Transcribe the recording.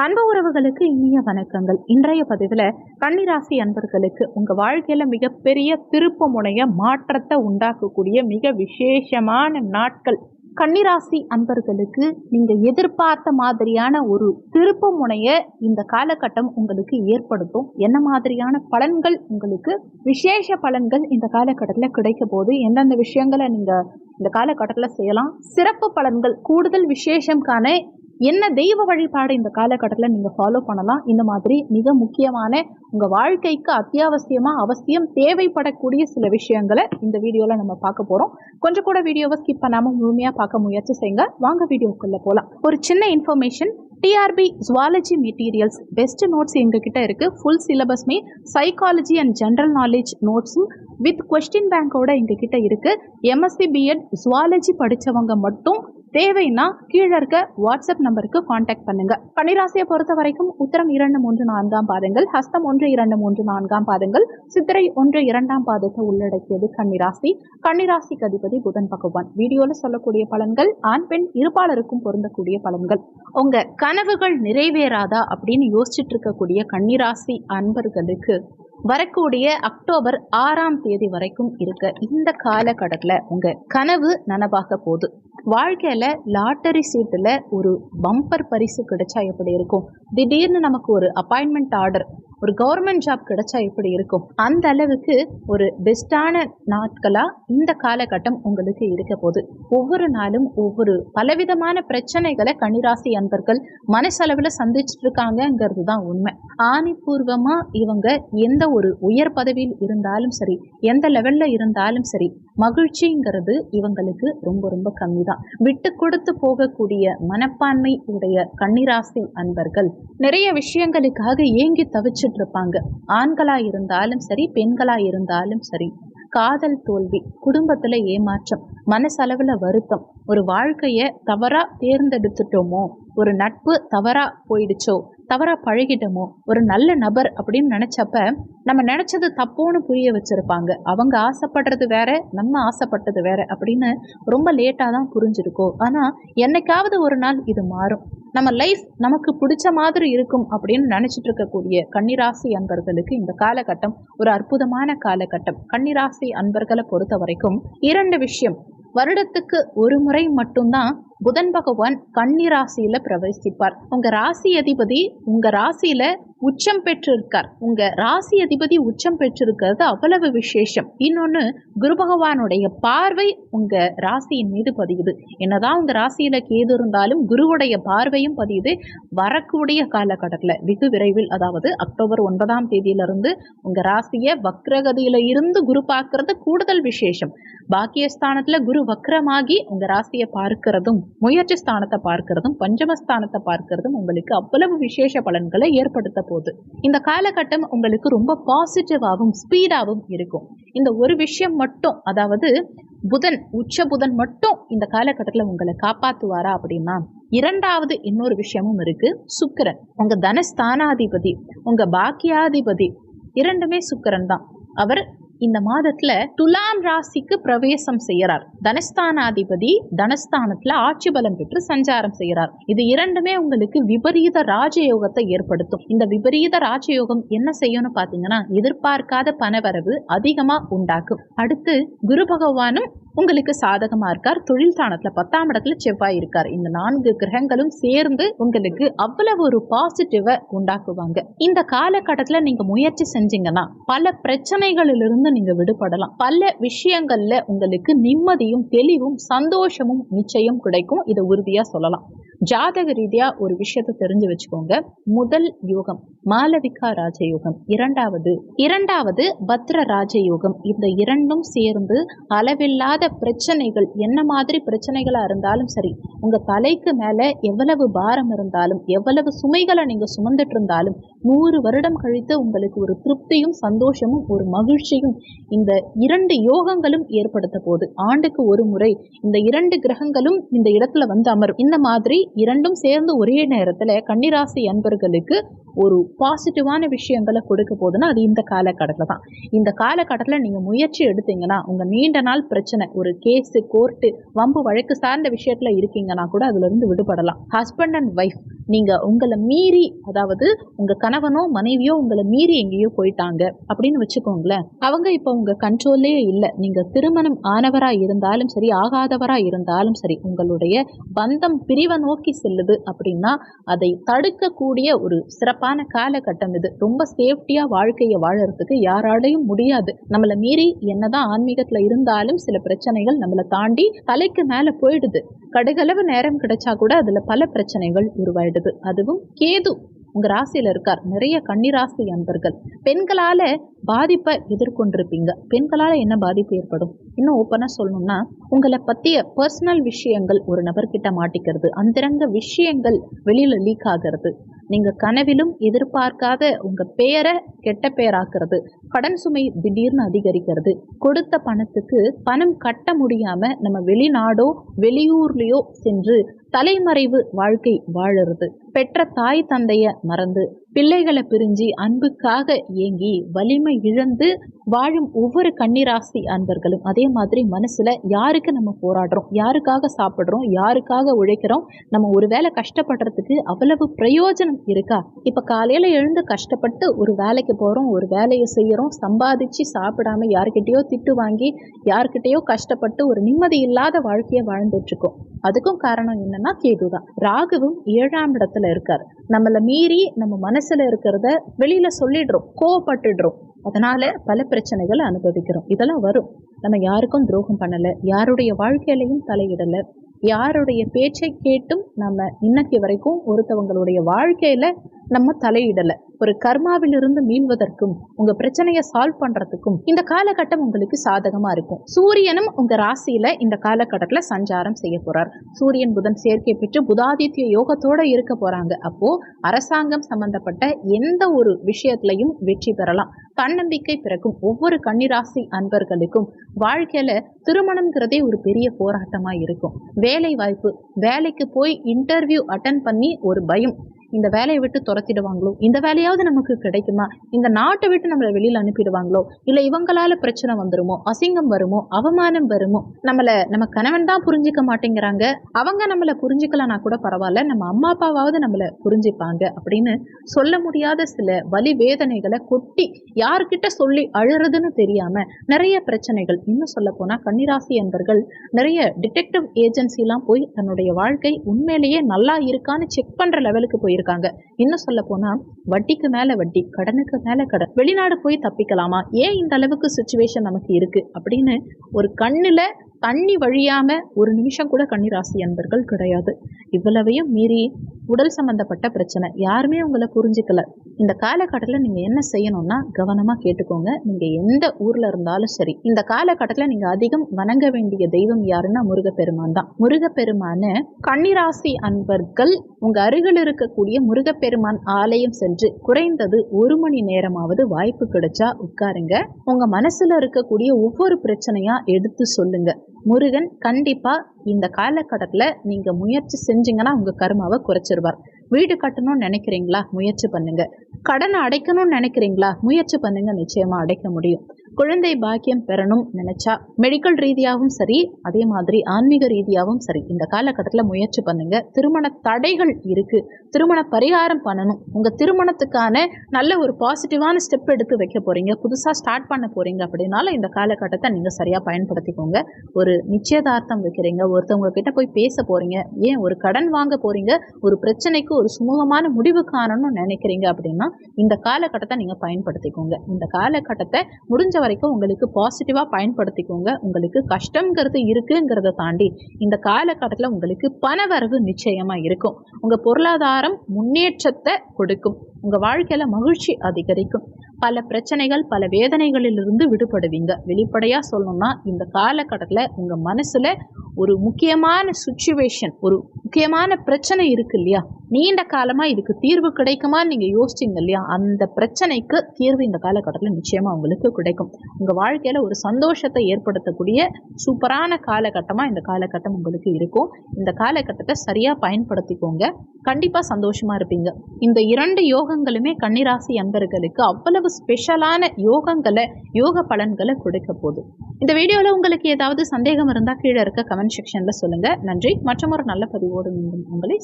அன்பு உறவுகளுக்கு இனிய வணக்கங்கள். இன்றைய பதிவில் கன்னிராசி அன்பர்களுக்கு உங்கள் வாழ்க்கையில் மிகப்பெரிய திருப்பு முனைய மாற்றத்தை உண்டாக்கக்கூடிய மிக விசேஷமான நாட்கள். கன்னிராசி அன்பர்களுக்கு நீங்கள் எதிர்பார்த்த மாதிரியான ஒரு திருப்பு முனைய இந்த காலகட்டம் உங்களுக்கு ஏற்படுத்தும். என்ன மாதிரியான பலன்கள் உங்களுக்கு விசேஷ பலன்கள் இந்த காலகட்டத்தில் கிடைக்க போது எந்தெந்த விஷயங்களை நீங்கள் இந்த காலகட்டத்தில் செய்யலாம்? சிறப்பு பலன்கள் கூடுதல் விசேஷம்கான என்ன தெய்வ வழிபாடு இந்த காலகட்டத்தில் நீங்கள் ஃபாலோ பண்ணலாம்? இந்த மாதிரி மிக முக்கியமான உங்கள் வாழ்க்கைக்கு அத்தியாவசியமாக அவசியம் தேவைப்படக்கூடிய சில விஷயங்களை இந்த வீடியோவில் நம்ம பார்க்க போகிறோம் கொஞ்சம் கூட வீடியோவை ஸ்கிப் பண்ணாமல் முழுமையாக பார்க்க முயற்சி செய்யுங்க. வாங்க வீடியோக்குள்ளே போகலாம் ஒரு சின்ன information TRP zoology materials best notes எங்ககிட்ட இருக்குது ஃபுல் சிலபஸ்மே சைக்காலஜி அண்ட் ஜென்ரல் நாலேஜ் நோட்ஸும் வித் கொஸ்டின் பேங்கோட எங்ககிட்ட இருக்குது எம்எஸ்சி பிஎட் ஜுவாலஜி படித்தவங்க மட்டும் தேவைன்னா கீழே இருக்க வாட்ஸ்அப் நம்பருக்கு காண்டாக்ட் பண்ணுங்க. கன்னிராசியை பொறுத்த வரைக்கும் உத்தரம் இரண்டு மூன்று நான்காம் பாதங்கள் ஹஸ்தம் ஒன்று இரண்டு மூன்று நான்காம் பாதங்கள் சித்திரை ஒன்று இரண்டாம் பாதத்தை உள்ளடக்கியது கன்னிராசி கன்னிராசிக்கு அதிபதி புதன் பகவான். வீடியோல சொல்லக்கூடிய பலன்கள் ஆண் பெண் இருப்பாளருக்கும் பொருந்தக்கூடிய பலன்கள். உங்க கனவுகள் நிறைவேறாதா அப்படின்னு யோசிச்சுட்டு இருக்கக்கூடிய கன்னிராசி அன்பர்களுக்கு வரக்கூடிய அக்டோபர் ஆறாம் தேதி வரைக்கும் இருக்க இந்த காலகட்டத்தில் உங்கள் கனவு நனவாக போகுது. வாழ்க்கையில் லாட்டரி சீட்டில் ஒரு பம்பர் பரிசு கிடைச்சா எப்படி இருக்கும்? திடீர்னு நமக்கு ஒரு அப்பாயின்மெண்ட் ஆர்டர் ஒரு கவர்மெண்ட் ஜாப் கிடைச்சா எப்படி இருக்கும்? அந்த அளவுக்கு ஒரு பெஸ்டான நாட்களாக இந்த காலகட்டம் உங்களுக்கு இருக்க போகுது ஒவ்வொரு நாளும் ஒவ்வொரு பலவிதமான பிரச்சனைகளை கன்னிராசி அன்பர்கள் மனசளவில் சந்திச்சுட்டு இருக்காங்கங்கிறது தான் உண்மை. ஆணிபூர்வமாக இவங்க எந்த ஒரு உயர் பதவியில் இருந்தாலும் சரி எந்த லெவலில் இருந்தாலும் சரி மகிழ்ச்சிங்கிறது இவங்களுக்கு ரொம்ப ரொம்ப கம்மி தான் விட்டு கொடுத்து போகக்கூடிய மனப்பான்மை உடைய கன்னிராசி அன்பர்கள் நிறைய விஷயங்களுக்காக ஏங்கி தவிச்சிட்டு இருப்பாங்க ஆண்களா இருந்தாலும் சரி பெண்களா இருந்தாலும் சரி காதல் தோல்வி குடும்பத்துல ஏமாற்றம் மனசளவுல வருத்தம் ஒரு வாழ்க்கைய தவறா தேர்ந்தெடுத்துட்டோமோ ஒரு நட்பு தவறா போயிடுச்சோ தவறாக பழகிட்டோமோ ஒரு நல்ல நபர் அப்படின்னு நினச்சப்ப நம்ம நினச்சது தப்போன்னு புரிய வச்சுருப்பாங்க. அவங்க ஆசைப்படுறது வேற நம்ம ஆசைப்பட்டது வேற அப்படின்னு ரொம்ப லேட்டாக தான் புரிஞ்சிருக்கோம். ஆனால் என்னைக்காவது ஒரு நாள் இது மாறும். நம்ம லைஃப் நமக்கு பிடிச்ச மாதிரி இருக்கும் அப்படின்னு நினச்சிட்டு இருக்கக்கூடிய கன்னிராசி அன்பர்களுக்கு இந்த காலகட்டம் ஒரு அற்புதமான காலகட்டம். கன்னிராசி அன்பர்களை பொறுத்த வரைக்கும் இரண்டு விஷயம். வருடத்துக்கு ஒரு முறை மட்டும்தான் புதன் பகவான் கன்னி ராசியில பிரவேசிப்பார். உங்க ராசி அதிபதி உங்க ராசியில உச்சம் பெற்றிருக்கார். உங்க ராசி அதிபதி உச்சம் பெற்றிருக்கிறது அவ்வளவு விசேஷம். இன்னொன்னு குரு பகவானுடைய பார்வை உங்க ராசியின் மீது பதியுது. என்னதான் உங்க ராசியில கேது இருந்தாலும் குருவுடைய பார்வையும் பதியுது. வரக்கூடிய காலகட்டத்தில் வெகு விரைவில் அதாவது அக்டோபர் ஒன்பதாம் தேதியிலிருந்து உங்க ராசியை வக்ரகதியில இருந்து குரு பார்க்கறது கூடுதல் விசேஷம். பாக்கியஸ்தானத்துல குரு வக்ரமாகி உங்க ராசியை பார்க்கிறதும் முயற்சி ஸ்தானத்தை பார்க்கிறதும் பஞ்சமஸ்தானத்தை பார்க்கிறதும் உங்களுக்கு அவ்வளவு விசேஷ பலன்களை ஏற்படுத்த போகுது. இந்த காலகட்டம் உங்களுக்கு ரொம்ப பாசிட்டிவாகவும் ஸ்பீடாகவும் இருக்கும். இந்த ஒரு விஷயம் மட்டும் அதாவது புதன் உச்ச புதன் மட்டும் இந்த காலகட்டத்தில் உங்களை காப்பாற்றுவாரா அப்படின்னா இரண்டாவது இன்னொரு விஷயமும் இருக்கு சுக்கரன். உங்க தனஸ்தானாதிபதி உங்க பாக்கியாதிபதி இரண்டுமே சுக்கரன் தான். அவர் இந்த மாதத்துல துலாம் ராசிக்கு பிரவேசம் செய்யறார். தனஸ்தானாதிபதி தனஸ்தானத்துல ஆட்சி பலம் பெற்று சஞ்சாரம் செய்யறார். இது இரண்டுமே உங்களுக்கு விபரீத ராஜயோகத்தை ஏற்படுத்தும். இந்த விபரீத ராஜயோகம் என்ன செய்யணும் பாத்தீங்கன்னா எதிர்பார்க்காத பணவரவு அதிகமா உண்டாக்கும். அடுத்து குரு பகவானும் உங்களுக்கு சாதகமாக இருக்கார். தொழில் ஸ்தானத்துல பத்தாம் இடத்துல செவ்வாய் இருக்கார். இந்த நான்கு கிரகங்களும் சேர்ந்து உங்களுக்கு அவ்வளவு ஒரு பாசிட்டிவை உண்டாக்குவாங்க. இந்த காலகட்டத்தில் நீங்கள் முயற்சி செஞ்சீங்கன்னா பல பிரச்சனைகளிலிருந்து நீங்கள் விடுபடலாம். பல விஷயங்களில் உங்களுக்கு நிம்மதியும் தெளிவும் சந்தோஷமும் நிச்சயம் கிடைக்கும். இதை உறுதியாக சொல்லலாம். ஜாதக ரீதியா ஒரு விஷயத்தை தெரிஞ்சு வச்சுக்கோங்க. முதல் யோகம் மாலவிகா ராஜயோகம். இரண்டாவது இரண்டாவது பத்ர ராஜயோகம். இந்த இரண்டும் சேர்ந்து அளவில்லாத பிரச்சனைகள் என்ன மாதிரி பிரச்சனைகளா இருந்தாலும் சரி உங்க தலைக்கு மேல எவ்வளவு பாரம் இருந்தாலும் எவ்வளவு சுமைகளை நீங்க சுமந்துட்டு இருந்தாலும் நூறு வருடம் கழித்து உங்களுக்கு ஒரு திருப்தியும் சந்தோஷமும் ஒரு மகிழ்ச்சியும் இந்த இரண்டு யோகங்களும் ஏற்படுத்த போது ஆண்டுக்கு ஒரு முறை இந்த இரண்டு கிரகங்களும் இந்த இடத்துல வந்து அமரும். இந்த மாதிரி இரண்டும் சேர்ந்து ஒரே நேரத்தில் கன்னிராசி அன்பர்களுக்கு ஒரு பாசிட்டிவான விஷயங்களை கொடுக்க போகுதுன்னா அது இந்த காலகட்டத்தில் தான். இந்த காலகட்டத்தில் நீங்கள் முயற்சி எடுத்தீங்கன்னா உங்கள் நீண்ட நாள் பிரச்சனை ஒரு கேஸு கோர்ட்டு வம்பு வழக்கு சார்ந்த விஷயத்தில் இருக்கீங்கன்னா கூட அதுலேருந்து விடுபடலாம். ஹஸ்பண்ட் அண்ட் ஒய்ஃப் நீங்கள் உங்களை மீறி அதாவது உங்கள் கணவனோ மனைவியோ உங்களை மீறி எங்கேயோ போயிட்டாங்க அப்படின்னு வச்சுக்கோங்களேன் அவங்க இப்போ உங்கள் கண்ட்ரோல்லே இல்லை. நீங்கள் திருமணம் ஆனவராக இருந்தாலும் சரி ஆகாதவராக இருந்தாலும் சரி உங்களுடைய பந்தம் பிரிவை நோக்கி செல்லுது அப்படின்னா அதை தடுக்கக்கூடிய ஒரு சிறப்பான காலகட்டம் இது. ரொம்ப சேஃப்டியாக வாழ்க்கையை வாழறதுக்கு யாராலையும் முடியாது. நம்மளை மீறி என்னதான் ஆன்மீகத்தில் இருந்தாலும் சில பிரச்சனைகள் நம்மளை தாண்டி தலைக்கு மேலே போயிடுது. கடுகளவு நேரம் கிடைச்சா கூட அதில் பல பிரச்சனைகள் உருவாயிடுது. அதுவும் கேது உங்க ராசியில இருக்கார். நிறைய கன்னிராசி அன்பர்கள். பெண்களால பாதிப்பை எதிர்கொண்டிருப்பீங்க. பெண்களால் என்ன பாதிப்பு ஏற்படும்? இன்னும் ஓப்பனாக சொல்லணும்னா உங்களை பற்றிய பர்சனல் விஷயங்கள் ஒரு நபர்கிட்ட மாட்டிக்கிறது. அந்தரங்க விஷயங்கள் வெளியில் லீக் ஆகிறது. நீங்கள் கனவிலும் எதிர்பார்க்காத உங்கள் பெயரை கெட்ட பெயராக்குறது கடன் சுமை திடீர்னு அதிகரிக்கிறது. கொடுத்த பணத்துக்கு பணம் கட்ட முடியாமல் நம்ம வெளிநாடோ வெளியூர்லேயோ சென்று தலைமறைவு வாழ்க்கை வாழறது. பெற்ற தாய் தந்தைய மறந்து பிள்ளைகளை பிரிஞ்சு அன்புக்காக ஏங்கி வலிமை இழந்து வாழும் ஒவ்வொரு கன்னிராசி அன்பர்களும் அதே மாதிரி மனசுல யாருக்கு நம்ம போராடுறோம்? யாருக்காக சாப்பிடுறோம்? யாருக்காக உழைக்கிறோம்? நம்ம ஒருவேளை கஷ்டப்படுறதுக்கு அவ்வளவு பிரயோஜனம் இருக்கா? இப்ப காலையில எழுந்து கஷ்டப்பட்டு ஒரு வேலைக்கு போறோம் ஒரு வேலையை செய்யறோம் சம்பாதிச்சு சாப்பிடாம யார்கிட்டயோ திட்டு வாங்கி யார்கிட்டயோ கஷ்டப்பட்டு ஒரு நிம்மதி இல்லாத வாழ்க்கையை வாழ்ந்துட்டு இருக்கோம் அதுக்கும் காரணம் என்னன்னா கேது தான் ராகுவும் ஏழாம் இடத்துல இருக்கார். நம்மளை மீறி நம்ம மனசுல இருக்கிறத வெளியில சொல்லிடுறோம். கோவப்பட்டுடுறோம். அதனால பல பிரச்சனைகளை அனுபவிக்கிறோம். இதெல்லாம் வரும். நம்ம யாருக்கும் துரோகம் பண்ணலை. யாருடைய வாழ்க்கையிலையும் தலையிடலை. யாருடைய பேச்சை கேட்டும் நம்ம இன்னைக்கு வரைக்கும் ஒருத்தவங்களுடைய வாழ்க்கையில நம்ம தலையிடலை. ஒரு கர்மாவிலிருந்து மீள்வதற்கும் உங்க பிரச்சனையை சால்வ் பண்றதுக்கும் இந்த காலகட்டம் உங்களுக்கு சாதகமா இருக்கும். சூரியனும் உங்க ராசியில இந்த காலகட்டத்துல சஞ்சாரம் செய்ய போறார். சூரியன் புதன் சேர்க்கை பெற்று புதாதித்ய யோகத்தோட இருக்க போறாங்க. அப்போ அரசாங்கம் சம்பந்தப்பட்ட எந்த ஒரு விஷயத்திலையும் வெற்றி பெறலாம். தன்னம்பிக்கை பிறக்கும் ஒவ்வொரு கன்னிராசி அன்பர்களுக்கும் வாழ்க்கையில திருமணம்ங்கிறதே ஒரு பெரிய போராட்டமா இருக்கும். வேலை வாய்ப்பு வேலைக்கு போய் இன்டர்வியூ அட்டன் பண்ணி ஒரு பயம். இந்த வேலையை விட்டு துரத்திடுவாங்களோ? இந்த வேலையாவது நமக்கு கிடைக்குமா? இந்த நாட்டை விட்டு நம்மளை வெளியில் அனுப்பிடுவாங்களோ? இல்லை இவங்களால பிரச்சனை வந்துருமோ? அசிங்கம் வருமோ? அவமானம் வருமோ? நம்மளை நம்ம கணவன் தான் புரிஞ்சிக்க மாட்டேங்கிறாங்க. அவங்க நம்மளை புரிஞ்சுக்கலனா கூட பரவாயில்ல. நம்ம அம்மா அப்பாவாவது நம்மளை புரிஞ்சுப்பாங்க அப்படின்னு சொல்ல முடியாத சில வலி வேதனைகளை கொட்டி யார்கிட்ட சொல்லி அழுறதுன்னு தெரியாம நிறைய பிரச்சனைகள். இன்னும் சொல்ல போனா கன்னிராசி என்பர்கள் நிறைய டிடெக்டிவ் ஏஜென்சிலாம் போய் தன்னுடைய வாழ்க்கை உண்மையிலேயே நல்லா இருக்கான்னு செக் பண்ற லெவலுக்கு இருக்காங்க. இன்னும் சொல்ல போனா வட்டிக்கு மேல வட்டி கடனுக்கு மேல கடன் வெளிநாடு போய் தப்பிக்கலாமா? ஏன் இந்த அளவுக்கு சுச்சுவேஷன் நமக்கு இருக்கு? அப்படின்னு ஒரு கண்ணுல தண்ணி வழியாம ஒரு நிமிஷம் கூட கன்னிராசி அன்பர்கள் கிடையாது. இவ்வளவையும் மீறி உடல் சம்பந்தப்பட்ட பிரச்சனை. யாருமே உங்களை புரிஞ்சுக்கல. இந்த காலகட்டத்தில் நீங்கள் என்ன செய்யணும்னா கவனமாக கேட்டுக்கோங்க. நீங்கள் எந்த ஊரில் இருந்தாலும் சரி. இந்த காலகட்டத்தில் நீங்கள் அதிகம் வணங்க வேண்டிய தெய்வம் யாருன்னா முருகப்பெருமான் தான். முருகப்பெருமான கன்னிராசி அன்பர்கள் உங்கள் அருகில் இருக்கக்கூடிய முருகப்பெருமான் ஆலயம் சென்று குறைந்தது ஒரு மணி நேரமாவது வாய்ப்பு கிடைச்சா உட்காருங்க. உங்கள் மனசில் இருக்கக்கூடிய ஒவ்வொரு பிரச்சனையா எடுத்து சொல்லுங்க. முருகன் கண்டிப்பாக இந்த காலகட்டத்தில் நீங்கள் முயற்சி செஞ்சீங்கன்னா உங்கள் கருமாவை குறைச்சிருவார். வீடு கட்டணும்னு நினைக்கிறீங்களா? முயற்சி பண்ணுங்க. கடனை அடைக்கணும்னு நினைக்கிறீங்களா? முயற்சி பண்ணுங்க. நிச்சயமா அடைக்க முடியும். குழந்தை பாக்கியம் பெறணும் நினைச்சா மெடிக்கல் ரீதியாகவும் சரி அதே மாதிரி ஆன்மீக ரீதியாகவும் சரி இந்த காலகட்டத்தில் முயற்சி பண்ணுங்க. திருமண தடைகள் இருக்கு. திருமண பரிகாரம் பண்ணணும். உங்கள் திருமணத்துக்கான நல்ல ஒரு பாசிட்டிவான ஸ்டெப் எடுத்து வைக்க போகிறீங்க புதுசாக ஸ்டார்ட் பண்ண போறீங்க அப்படின்னாலும் இந்த காலகட்டத்தை நீங்கள் சரியாக பயன்படுத்திக்கோங்க. ஒரு நிச்சயதார்த்தம் வைக்கிறீங்க. ஒருத்தவங்க கிட்ட போய் பேச போகிறீங்க ஏன் ஒரு கடன் வாங்க போகிறீங்க ஒரு பிரச்சனைக்கு ஒரு சுமூகமான முடிவு காணணும்னு நினைக்கிறீங்க அப்படின்னா இந்த காலகட்டத்தை நீங்கள் பயன்படுத்திக்கோங்க. இந்த காலகட்டத்தை முடிஞ்ச வரைக்கும் உங்களுக்கு பாசிட்டிவாக பயன்படுத்திக்கோங்க. உங்களுக்கு கஷ்டங்கிறது இருக்குங்கிறத தாண்டி இந்த காலகட்டத்தில் உங்களுக்கு பணவரவு நிச்சயமாக இருக்கும். உங்கள் பொருளாதார பொருளாதாரம் முன்னேற்றத்தை கொடுக்கும். உங்க வாழ்க்கையில் மகிழ்ச்சி அதிகரிக்கும். பல பிரச்சனைகள் பல வேதனைகளிலிருந்து விடுபடுவீங்க. வெளிப்படையாக சொல்லணும்னா இந்த காலகட்டத்தில் உங்கள் மனசில் ஒரு முக்கியமான சுச்சுவேஷன் ஒரு முக்கியமான பிரச்சனை இருக்கு இல்லையா? நீண்ட காலமாக இதுக்கு தீர்வு கிடைக்குமான்னு நீங்கள் யோசிச்சீங்க இல்லையா? அந்த பிரச்சனைக்கு தீர்வு இந்த காலகட்டத்தில் நிச்சயமாக உங்களுக்கு கிடைக்கும். உங்கள் வாழ்க்கையில் ஒரு சந்தோஷத்தை ஏற்படுத்தக்கூடிய சூப்பரான காலகட்டமாக இந்த காலகட்டம் உங்களுக்கு இருக்கும். இந்த காலகட்டத்தை சரியாக பயன்படுத்திக்கோங்க. கண்டிப்பாக சந்தோஷமாக இருப்பீங்க. இந்த இரண்டு யோகங்களுமே கன்னிராசி அன்பர்களுக்கு அவ்வளவு ஸ்பெஷலான யோகங்களை யோக பலன்களை கொடுக்க போகுது. இந்த வீடியோவில் உங்களுக்கு ஏதாவது சந்தேகம் இருந்தால் கீழே இருக்க கமெண்ட் செக்ஷனில் சொல்லுங்கள் நன்றி. மற்றும் ஒரு நல்ல பதிவோடு மீண்டும் உங்களை